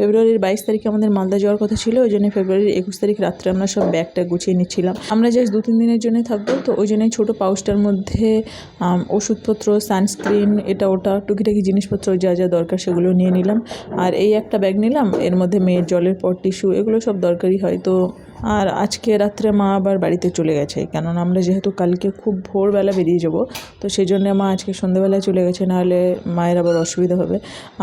ফেব্রুয়ারির বাইশ তারিখে আমাদের মালদা যাওয়ার কথা ছিল, ওই জন্য ফেব্রুয়ারির একুশ তারিখ রাত্রে আমরা সব ব্যাগটা গুছিয়ে নিচ্ছিলাম। আমরা জাস্ট দু তিন দিনের জন্য থাকব, তো ওই জন্যই ছোটো পাউচটার মধ্যে ওষুধপত্র সানস্ক্রিন এটা ওটা, টুকিটাকি জিনিসপত্র, যা যা দরকার সেগুলো নিয়ে নিলাম। আর এই একটা ব্যাগ নিলাম, এর মধ্যে মেয়ের জলের পর টিস্যু এগুলো সব দরকারি হয়, তো আর আজকে রাত্রে মা আবার বাড়িতে চলে গেছে, কেননা আমরা যেহেতু কালকে খুব ভোরবেলা বেরিয়ে যাব, তো সেই জন্য মা আজকে সন্ধ্যেবেলায় চলে গেছে, নাহলে মায়ের আবার অসুবিধা হবে।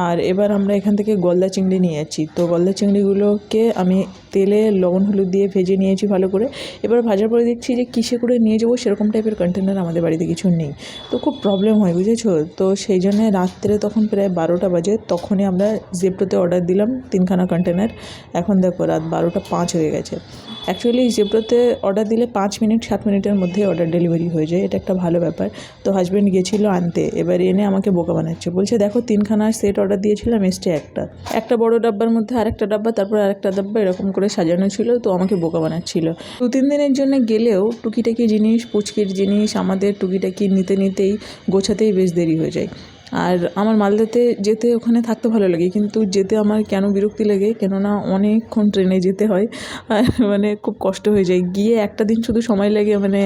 আর এবার আমরা এখান থেকে গলদা চিংড়ি নিয়ে যাচ্ছি, তো গলদা চিংড়িগুলোকে আমি তেলে লবণ, হলুদ দিয়ে ভেজে নিয়েছি ভালো করে। এবার ভাজার পরে দেখছি যে কিসে করে নিয়ে যাব সেরকম টাইপের কন্টেনার আমাদের বাড়িতে কিছু নেই। তো খুব প্রবলেম হয়, বুঝেছ? তো সেই জন্য রাত্রে তখন প্রায় বারোটা বাজে, তখনই আমরা জেপ্টোতে অর্ডার দিলাম তিনখানা কন্টেনার এখন দেখো রাত বারোটা পাঁচ হয়ে গেছে। অ্যাকচুয়ালি জেপ্টোতে অর্ডার দিলে পাঁচ মিনিট সাত মিনিটের মধ্যে অর্ডার ডেলিভারি হয়ে যায়। এটা একটা ভালো ব্যাপার। তো হাজব্যান্ড গেছিল আনতে, এবার এনে আমাকে বোকা বানাচ্ছে। বলছে, দেখো তিনখানা সেট অর্ডার দিয়েছিলাম, এসছে একটা। একটা বড় ডাব্বার মধ্যে আরেকটা ডাব্বা, তারপর আরেকটা ডাব্বা, এরকম করে সাজানো ছিল, তো আমাকে বোকা বানাচ্ছিল। দু তিন দিনের জন্য গেলেও টুকিটাকি জিনিস, পুচকির জিনিস আমাদের টুকিটাকি নিতে নিতেই গোছাতেই বেশ দেরি হয়ে যায়। আর আমার মালদাতে যেতে ওখানে থাকতে ভালো লাগে, কিন্তু যেতে আমার কেন বিরক্তি লাগে, কেননা অনেকক্ষণ ট্রেনে যেতে হয়। আর মানে খুব কষ্ট হয়ে যায়, গিয়ে একটা দিন শুধু সময় লাগে মানে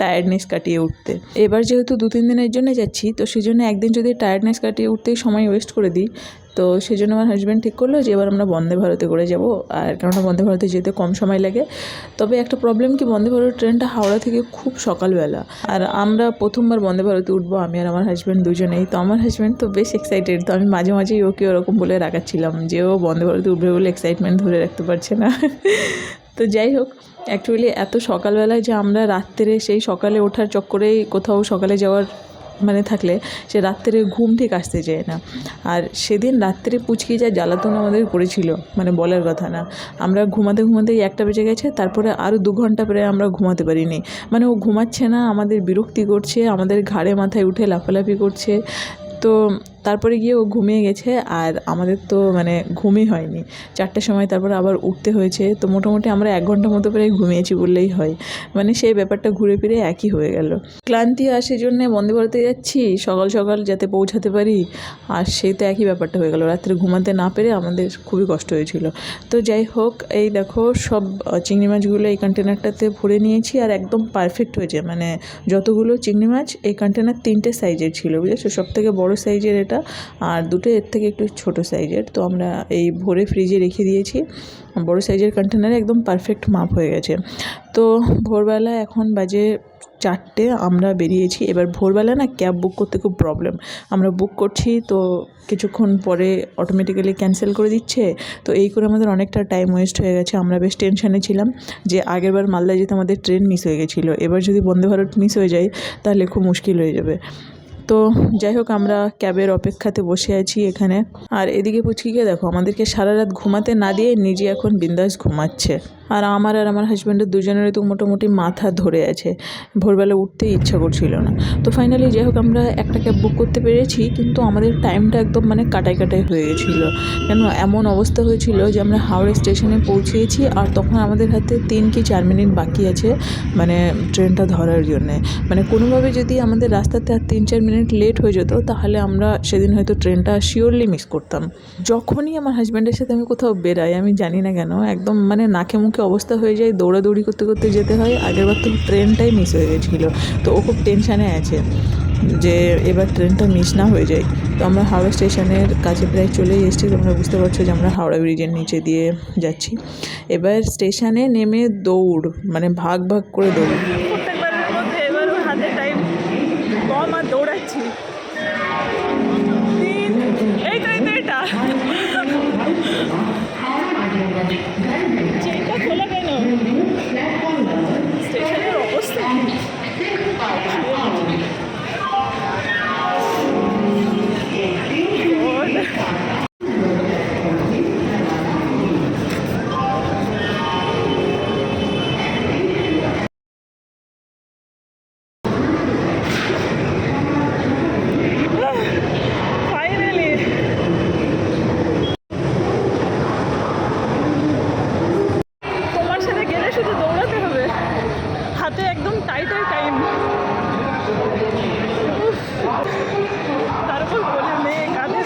টায়ার্ডনেস কাটিয়ে উঠতে। এবার যেহেতু দু তিন দিনের জন্য যাচ্ছি, তো সেই জন্য একদিন যদি টায়ার্ডনেস কাটিয়ে উঠতেই সময় ওয়েস্ট করে দিই তো সেই জন্য আমার হাজব্যান্ড ঠিক করল যে এবার আমরা বন্দে ভারতে করে যাব। আর কেননা বন্দে ভারতে যেতে কম সময় লাগে। তবে একটা প্রবলেম কি, বন্দে ভারত ট্রেনটা হাওড়া থেকে খুব সকালবেলা। আর আমরা প্রথমবার বন্দে ভারতে উঠবো, আমি আর আমার হাজব্যান্ড দুজনেই। তো আমার হাজব্যান্ড তো বেশ এক্সাইটেড তো আমি মাঝে মাঝেই ওকে ওরকম বলে রাখাচ্ছিলাম যে ও বন্দে ভারতে উঠবে বলে এক্সাইটমেন্ট ধরে রাখতে পারছে না। তো যাই হোক অ্যাকচুয়ালি এত সকালবেলায় যে আমরা রাত্রে সেই সকালে ওঠার চক্করেই কোথাও সকালে যাওয়ার মানে থাকলে সে রাত্রে ঘুম ঠিক আসতে চায় না। আর সেদিন রাত্রে পুচকি যা জ্বালাতন আমাদের করেছিল মানে বলার কথা না। আমরা ঘুমাতে ঘুমাতেই একটা বেজে গেছে, তারপরে আরও দু ঘণ্টা প্রায় আমরা ঘুমাতে পারিনি। মানে ও ঘুমাচ্ছে না, আমাদের বিরক্তি করছে, আমাদের ঘাড়ে মাথায় উঠে লাফালাফি করছে। তো তারপরে গিয়ে ও ঘুমিয়ে গেছে আর আমাদের তো মানে ঘুমই হয়নি। চারটের সময় তারপরে আবার উঠতে হয়েছে। তো মোটামুটি আমরা এক ঘণ্টা মতো প্রায় ঘুমিয়েছি বললেই হয়। মানে সেই ব্যাপারটা ঘুরে ফিরে একই হয়ে গেল। ক্লান্তি আসে জন্য বন্দে ভারতে যাচ্ছি, সকাল সকাল যাতে পৌঁছাতে পারি। আর সেই তো একই ব্যাপারটা হয়ে গেল। রাত্রে ঘুমাতে না পেরে আমাদের খুবই কষ্ট হয়েছিল। তো যাই হোক, এই দেখো সব চিংড়ি মাছগুলো এই কন্টেনারটাতে ভরে নিয়েছি আর একদম পারফেক্ট হয়েছে। মানে যতগুলো চিংড়ি মাছ এই কন্টেনার তিনটে সাইজের ছিল, বুঝেছ? সব থেকে বড়ো সাইজের এটা আর দুটো এর থেকে একটু ছোট সাইজের তো আমরা এই ভরে ফ্রিজে রেখে দিয়েছি। বড় সাইজের কন্টেনারে একদম পারফেক্ট মাপ হয়ে গেছে। তো ভোরবেলা এখন বাজে চারটে, আমরা বেরিয়েছি। এবার ভোরবেলা না ক্যাব বুক করতে খুব প্রবলেম আমরা বুক করছি, তো কিছুক্ষণ পরে অটোমেটিক্যালি ক্যান্সেল করে দিচ্ছে। তো এই করে আমাদের অনেকটা টাইম ওয়েস্ট হয়ে গেছে। আমরা বেশ টেনশানে ছিলাম যে আগেরবার মালদা যেতে আমাদের ট্রেন মিস হয়ে গেছিল। এবার যদি বন্দে ভারত মিস হয়ে যায়, তাহলে খুব মুশকিল হয়ে যাবে। তো যাই হোক, আমরা ক্যাবের অপেক্ষাতে বসে আছি এখানে। আর এদিকে পুচকিকে দেখো, আমাদেরকে সারা রাত ঘুমাতে না দিয়ে নিজে এখন বিন্দাস ঘুমাচ্ছে। আর আমার আর আমার হাজব্যান্ডের দুজনেরই তো মোটামুটি মাথা ধরে আছে। ভোরবেলা উঠতেই ইচ্ছা করছিল না। তো ফাইনালি যাই হোক, আমরা একটা ক্যাব বুক করতে পেরেছি, কিন্তু আমাদের টাইমটা একদম মানে কাটাই কাটাই হয়ে গেছিল। কেন এমন অবস্থা হয়েছিল যে আমরা হাওড়া স্টেশনে পৌঁছেছি আর তখন আমাদের হাতে তিন কি চার মিনিট বাকি আছে মানে ট্রেনটা ধরার জন্যে। মানে কোনোভাবে যদি আমাদের রাস্তাতে আর তিন চার মিনিট লেট হয়ে যেত, তাহলে আমরা সেদিন হয়তো ট্রেনটা শিওরলি মিস করতাম। যখনই আমার হাজব্যান্ডের সাথে আমি কোথাও বেরাই আমি জানি না কেন, একদম মানে নাকে মুখে অবস্থা হয়ে যায় দৌড়াদৌড়ি করতে করতে যেতে হয় আগেরবার তো ট্রেনটাই মিস হয়ে গেছিল। তো ও খুব টেনশানে আছে যে এবার ট্রেনটা মিস না হয়ে যায়। তো আমরা হাওড়া স্টেশনের কাছে প্রায় চলে এসেছি, তোমরা বুঝতে পারছ যে আমরা হাওড়া ব্রিজের নিচে দিয়ে যাচ্ছি। এবার স্টেশনে নেমে দৌড় মানে ভাগ ভাগ করে দৌড়। শুধু দৌড়াতে হবে। হাতে একদম টাইটার টাইম তারপর বলে মেয়ে কাঁধে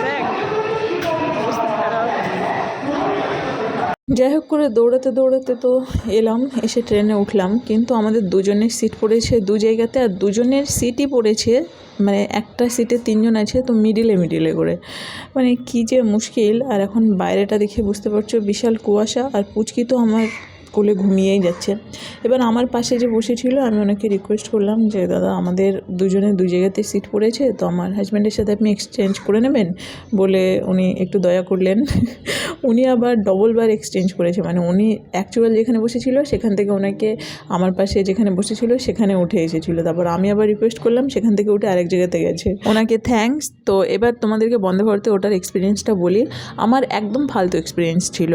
যাই হোক করে দৌড়াতে দৌড়াতে তো এলাম, এসে ট্রেনে উঠলাম। কিন্তু আমাদের দুজনের সিট পড়েছে দু জায়গাতে, আর দুজনের সিটই পড়েছে মানে একটা সিটে তিনজন আছে, তো মিডিলে মিডিলে করে। মানে কি যে মুশকিল, আর এখন বাইরেটা দেখে বুঝতে পারছ, বিশাল কুয়াশা, আর পুচকি তো আমার কোলে ঘুমিয়েই যাচ্ছে। এবার আমার পাশে যে বসেছিল, আমি ওনাকে রিকোয়েস্ট করলাম যে, দাদা, আমাদের দুজনে দু জায়গাতে সিট পড়েছে, তো আমার হাজব্যান্ডের সাথে আপনি এক্সচেঞ্জ করে নেবেন? বলে উনি একটু দয়া করলেন। উনি আবার ডবল বার এক্সচেঞ্জ করেছে মানে উনি অ্যাকচুয়াল যেখানে বসেছিল, সেখান থেকে ওনাকে আমার পাশে যেখানে বসেছিল, সেখানে উঠে এসেছিল। তারপর আমি আবার রিকোয়েস্ট করলাম, সেখান থেকে উঠে আরেক জায়গাতে গেছে। ওনাকে থ্যাঙ্কস তো এবার তোমাদেরকে বন্ধ করতে ওটার এক্সপিরিয়েন্সটা বলি। আমার একদম ফালতু এক্সপিরিয়েন্স ছিল।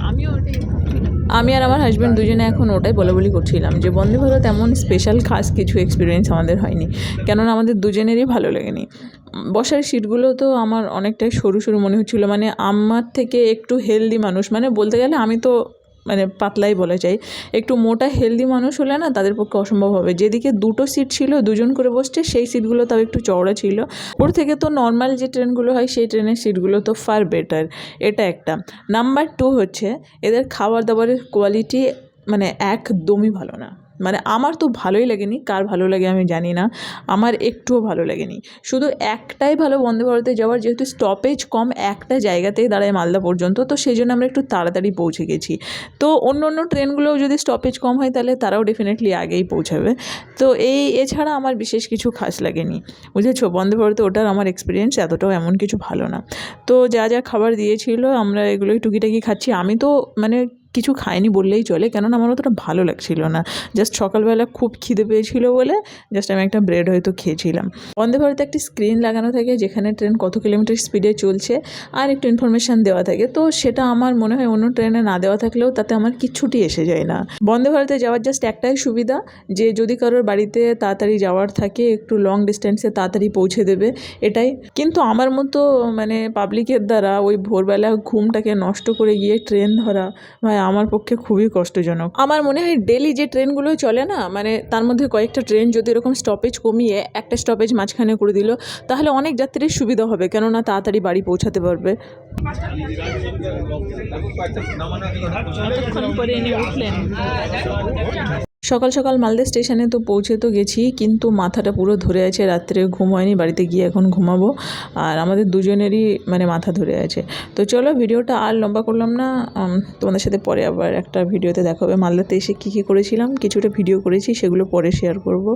আমিও আমি আর আমার হাজব্যান্ড দুজনে এখন ওটাই বলা বলি করছিলাম যে বন্দে ভারত এমন স্পেশাল খাস কিছু এক্সপিরিয়েন্স আমাদের হয়নি। কেননা আমাদের দুজনেরই ভালো লাগেনি। বসার সিটগুলো তো আমার অনেকটাই সরু সরু মনে হচ্ছিল। মানে আমার থেকে একটু হেলদি মানুষ। মানে বলতে গেলে আমি তো মানে পাতলাই বলা যায়, একটু মোটা হেলদি মানুষ হলে না তাদের পক্ষে অসম্ভব হবে। যেদিকে দুটো সিট ছিল, দুজন করে বসছে, সেই সিটগুলো তাও একটু চওড়া ছিল। ওর থেকে তো নর্মাল যে ট্রেনগুলো হয়, সেই ট্রেনের সিটগুলো তো ফার বেটার এটা একটা। নাম্বার টু হচ্ছে, এদের খাবার দাবারের কোয়ালিটি মানে একদমই ভালো না। মানে আমার তো ভালোই লাগেনি, কার ভালো লাগে আমি জানি না, আমার একটুও ভালো লাগেনি। শুধু একটাই ভালো বন্দে ভারতে যাওয়ার যেহেতু স্টপেজ কম একটা জায়গাতেই দাঁড়ায় মালদা পর্যন্ত, তো সেই জন্য আমরা একটু তাড়াতাড়ি পৌঁছে গেছি। তো অন্য অন্য ট্রেনগুলোও যদি স্টপেজ কম হয় তাহলে তারাও ডেফিনেটলি আগেই পৌঁছাবে। তো এই, এছাড়া আমার বিশেষ কিছু খাস লাগেনি। বুঝেছ? বন্দে ভারতে ওটার আমার এক্সপিরিয়েন্স এতটাও এমন কিছু ভালো না। তো যা যা খাবার দিয়েছিল আমরা এগুলোই টুকিটাকি খাচ্ছি। আমি তো মানে কিছু খাইনি বললেই চলে, কেননা আমার অতটা ভালো লাগছিল না। জাস্ট সকালবেলা খুব খিদে পেয়েছিল বলে জাস্ট আমি একটা ব্রেড হয়তো খেয়েছিলাম। বন্দে ভারতে একটি স্ক্রিন লাগানো থাকে যেখানে ট্রেন কত কিলোমিটার স্পিডে চলছে আর একটু ইনফরমেশান দেওয়া থাকে। তো সেটা আমার মনে হয় অন্য ট্রেনে না দেওয়া থাকলেও তাতে আমার কিচ্ছুটি এসে যায় না। বন্দে ভারতে যাওয়ার জাস্ট একটাই সুবিধা যে যদি কারোর বাড়িতে তাড়াতাড়ি যাওয়ার থাকে, একটু লং ডিস্টেন্সে তাড়াতাড়ি পৌঁছে দেবে, এটাই। কিন্তু আমার মতো মানে পাবলিকের দ্বারা ওই ভোরবেলা ঘুমটাকে নষ্ট করে গিয়ে ট্রেন ধরা, ভাই আমার পক্ষে খুবই কষ্টজনক। আমার মনে হয় ডেলি যে ট্রেনগুলো চলে না মানে তার মধ্যে কয়েকটা ট্রেন যদি এরকম স্টপেজ কমিয়ে একটা স্টপেজ মাঝখানে করে দিল তাহলে অনেক যাত্রীর সুবিধা হবে কেননা তাড়াতাড়ি বাড়ি পৌঁছাতে পারবে। পরে এনে উঠলেন। সকাল সকাল মালদা স্টেশনে তো পৌঁছে তো গেছি, কিন্তু মাথাটা পুরো ধরে আছে, রাত্রে ঘুম হয়নি, বাড়িতে গিয়ে এখন ঘুমাবো। আর আমাদের দুজনেরই মানে মাথা ধরে আছে। তো চলো ভিডিওটা আর লম্বা করলাম না তোমাদের সাথে পরে আবার একটা ভিডিওতে দেখা হবে। মালদাতে এসে কী কী করেছিলাম, কিছুটা ভিডিও করেছি, সেগুলো পরে শেয়ার করব।